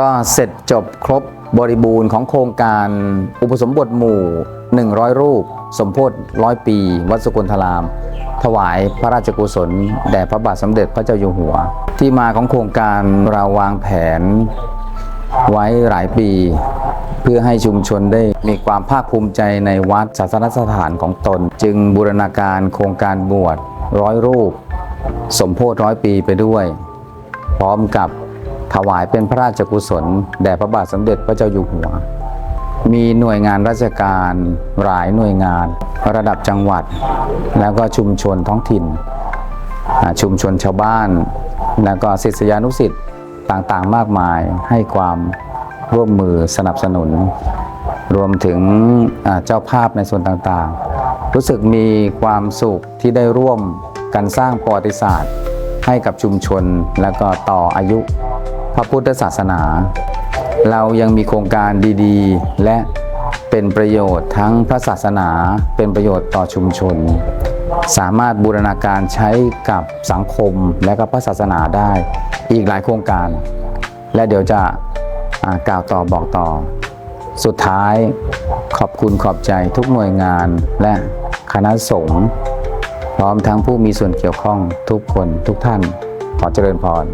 ก็เสร็จจบครบบริบูรณ์ของโครงการอุปสมบทหมู่ 100 รูป สมโพธิร้อยปี วัดสกุลธาราม ถวายพระราชกุศล แด่พระบาทสมเด็จพระเจ้าอยู่หัว ที่มาของโครงการเราวางแผนไว้หลายปี เพื่อให้ชุมชนได้มีความภาคภูมิใจในวัดศาสนสถานของตน จึงบูรณาการโครงการบวชร้อยรูป สมโพธิร้อยปีไปด้วย พร้อมกับ ถวายเป็นพระราชกุศลแด่พระบาทสมเด็จพระเจ้าอยู่หัว มีหน่วยงานราชการหลายหน่วยงาน ระดับจังหวัด แล้วก็ชุมชนท้องถิ่น ชุมชนชาวบ้าน แล้วก็ศิษยานุศิษย์ต่างๆมากมายให้ความร่วมมือสนับสนุน รวมถึงเจ้าภาพในส่วนต่างๆ รู้สึกมีความสุขที่ได้ร่วมกันสร้างประวัติศาสตร์ ให้กับชุมชนแล้วก็ต่ออายุ พระพุทธศาสนา เรายังมีโครงการดีๆ และเป็นประโยชน์ทั้งพระศาสนาเป็นประโยชน์ต่อชุมชน สามารถบูรณาการใช้กับสังคมและก็พระศาสนาได้อีกหลายโครงการ และเดี๋ยวจะกล่าวต่อบอกต่อ สุดท้ายขอบคุณขอบใจทุกหน่วยงานและคณะสงฆ์พร้อมทั้งผู้มีส่วนเกี่ยวข้องทุกคนทุกท่านขอเจริญพร